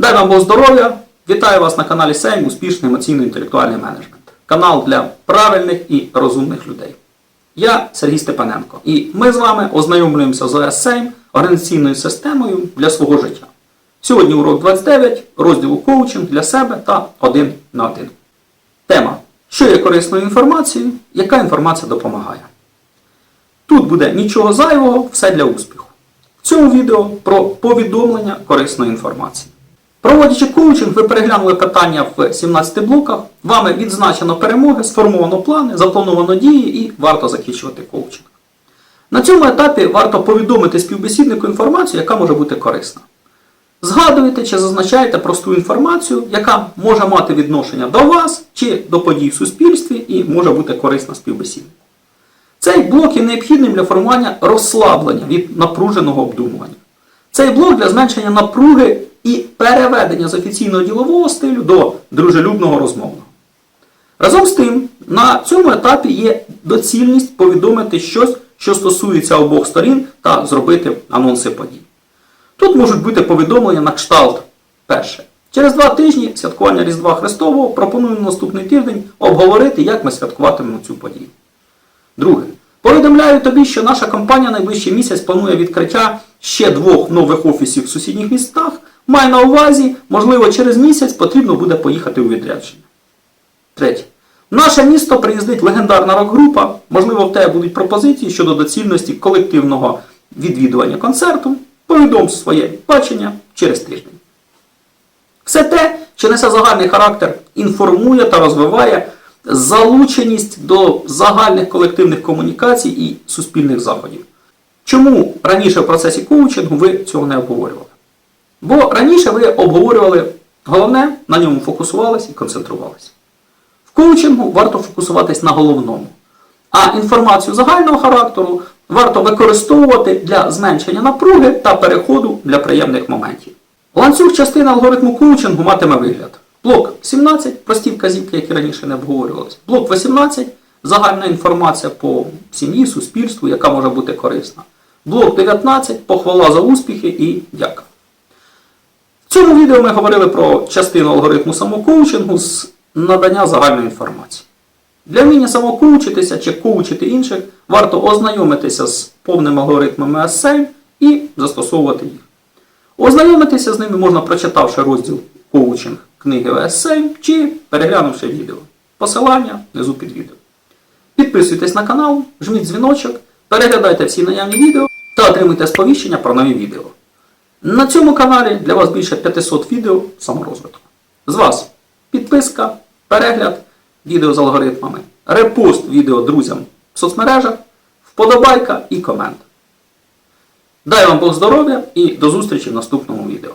Дай вам Бог здоров'я! Вітаю вас на каналі Сейм Успішний емоційно-інтелектуальний менеджмент. Канал для правильних і розумних людей. Я Сергій Степаненко, і ми з вами ознайомлюємося з ОС Сейм організаційною системою для свого життя. Сьогодні урок 29, розділу коучинг для себе та один на один. Тема: Що є корисною інформацією, яка інформація допомагає. Тут буде нічого зайвого, все для успіху. В цьому відео про повідомлення корисної інформації. Проводячи коучинг, ви переглянули питання в 17 блоках, вами відзначено перемоги, сформовано плани, заплановано дії і варто закінчувати коучинг. На цьому етапі варто повідомити співбесіднику інформацію, яка може бути корисна. Згадуєте чи зазначаєте просту інформацію, яка може мати відношення до вас чи до подій в суспільстві і може бути корисна співбесіднику. Цей блок є необхідним для формування розслаблення від напруженого обдумування. Цей блок для зменшення напруги і переведення з офіційного ділового стилю до дружелюбного розмовного. Разом з тим, на цьому етапі є доцільність повідомити щось, що стосується обох сторін, та зробити анонси подій. Тут можуть бути повідомлення на кшталт. Перше. Через два тижні святкування Різдва Христового пропоную на наступний тиждень обговорити, як ми святкуватимемо цю подію. Друге. Повідомляю тобі, що наша компанія найближчий місяць планує відкриття ще двох нових офісів в сусідніх містах. Май на увазі, можливо, через місяць потрібно буде поїхати у відрядження. Третє. В наше місто приїздить легендарна рок-група. Можливо, в тебе будуть пропозиції щодо доцільності колективного відвідування концерту. Повідом своє бачення через тиждень. Все те, що несе загальний характер, інформує та розвиває залученість до загальних колективних комунікацій і суспільних заходів. Чому раніше в процесі коучингу ви цього не обговорювали? Бо раніше ви обговорювали головне, на ньому фокусувалися і концентрувалися. В коучингу варто фокусуватись на головному. А інформацію загального характеру варто використовувати для зменшення напруги та переходу для приємних моментів. Ланцюг частини алгоритму коучингу матиме вигляд. Блок 17 прості вказівки, які раніше не обговорювалися. Блок 18 загальна інформація по сім'ї, суспільству, яка може бути корисна. Блок 19 похвала за успіхи і дяка. Цьому відео ми говорили про частину алгоритму самокоучингу з надання загальної інформації. Для вміння самокоучитися чи коучити інших, варто ознайомитися з повним алгоритмом ESL і застосовувати їх. Ознайомитися з ними можна прочитавши розділ коучинг книги ESL чи переглянувши відео. Посилання внизу під відео. Підписуйтесь на канал, жміть дзвіночок, переглядайте всі наявні відео та отримуйте сповіщення про нові відео. На цьому каналі для вас більше 500 відео саморозвитку. З вас підписка, перегляд відео з алгоритмами, репост відео друзям в соцмережах, вподобайка і комент. Дай вам Бог здоров'я і до зустрічі в наступному відео.